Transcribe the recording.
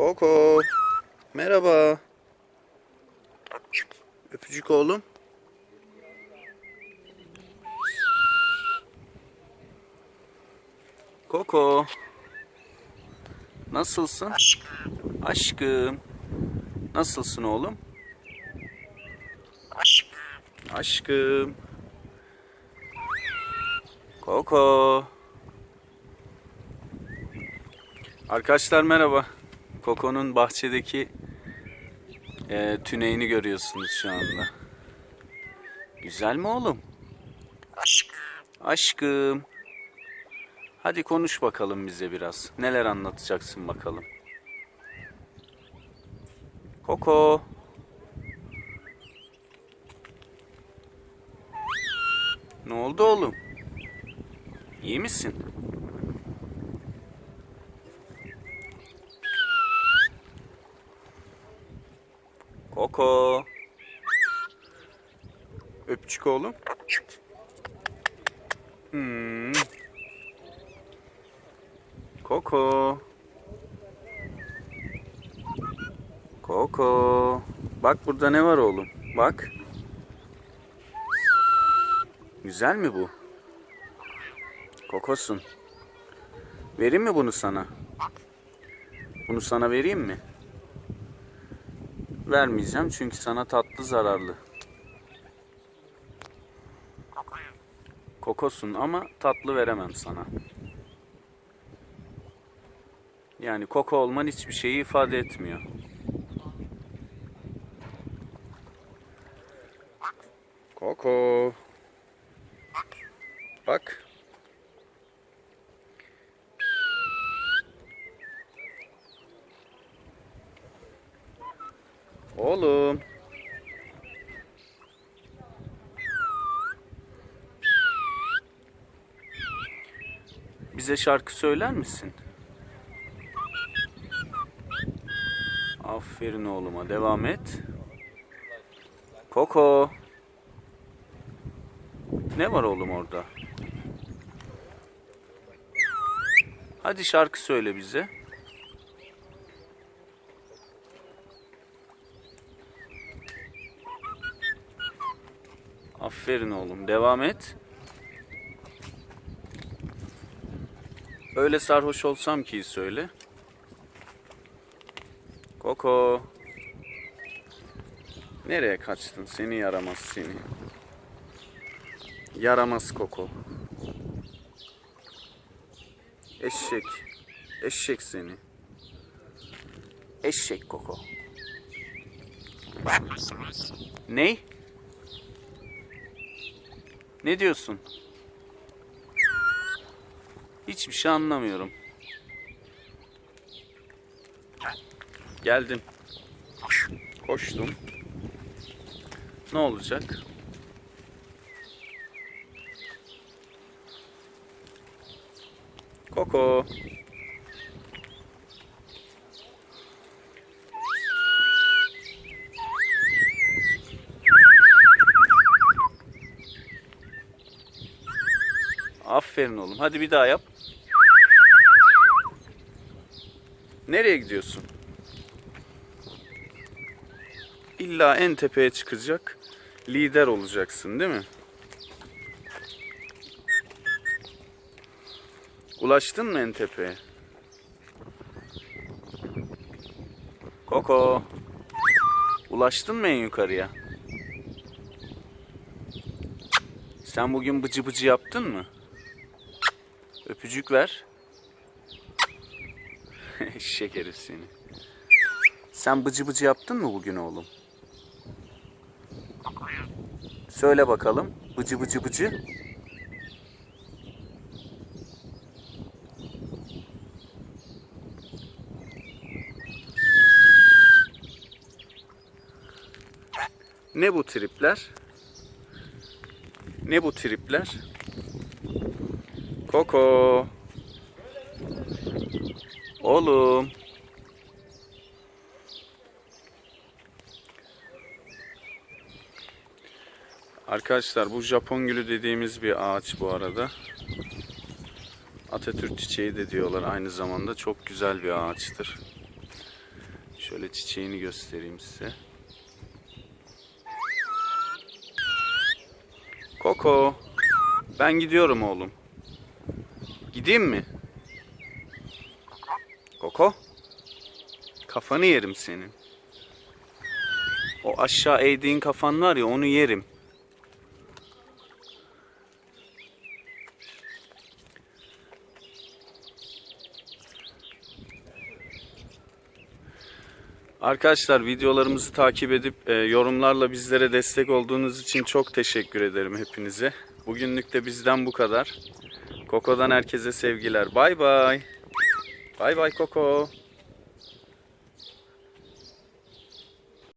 Koko. Merhaba. Öpücük oğlum. Koko. Nasılsın? Aşkım. Nasılsın oğlum? Aşkım. Koko. Arkadaşlar merhaba. Koko'nun bahçedeki e, tüneyini görüyorsunuz şu anda. Güzel mi oğlum? Aşkım. Hadi konuş bakalım bize biraz. Neler anlatacaksın bakalım. Koko. Ne oldu oğlum? İyi misin? Koko. Öpücük oğlum. Hmm. Koko. Koko. Bak burada ne var oğlum? Bak. Güzel mi bu? Kokosun. Vereyim mi bunu sana? Bunu sana vereyim mi? Vermeyeceğim çünkü sana tatlı zararlı. Kokosun ama tatlı veremem sana. Yani koko olman hiçbir şeyi ifade etmiyor. Koko. Bak. Oğlum. Bize şarkı söyler misin? Aferin oğluma. Devam et. Koko. Ne var oğlum orada? Hadi şarkı söyle bize. Aferin oğlum. Devam et. Öyle sarhoş olsam ki söyle. Koko. Nereye kaçtın? Seni yaramaz seni. Yaramaz Koko. Eşek. Eşek seni. Eşek Koko. Ney? Ne diyorsun? Hiçbir şey anlamıyorum. Geldim. Koştum. Ne olacak? Koko. Aferin oğlum. Hadi bir daha yap. Nereye gidiyorsun? İlla en tepeye çıkacak. Lider olacaksın değil mi? Ulaştın mı en tepeye? Koko. Ulaştın mı en yukarıya? Sen bugün bıcı bıcı yaptın mı? Öpücük ver. Herif seni. Sen bıcı bıcı yaptın mı bugün oğlum? Söyle bakalım. Bıcı bıcı bıcı. Ne bu tripler? Ne bu tripler? Koko. Oğlum. Arkadaşlar bu Japon gülü dediğimiz bir ağaç bu arada. Atatürk çiçeği de diyorlar aynı zamanda. Çok güzel bir ağaçtır. Şöyle çiçeğini göstereyim size. Koko. Ben gidiyorum oğlum. Gideyim mi? Koko. Kafanı yerim senin. O aşağı eğdiğin kafan var ya onu yerim. Arkadaşlar videolarımızı takip edip e, yorumlarla bizlere destek olduğunuz için çok teşekkür ederim hepinize. Bugünlük de bizden bu kadar. Koko'dan herkese sevgiler. Bay bay. Bay bay Koko.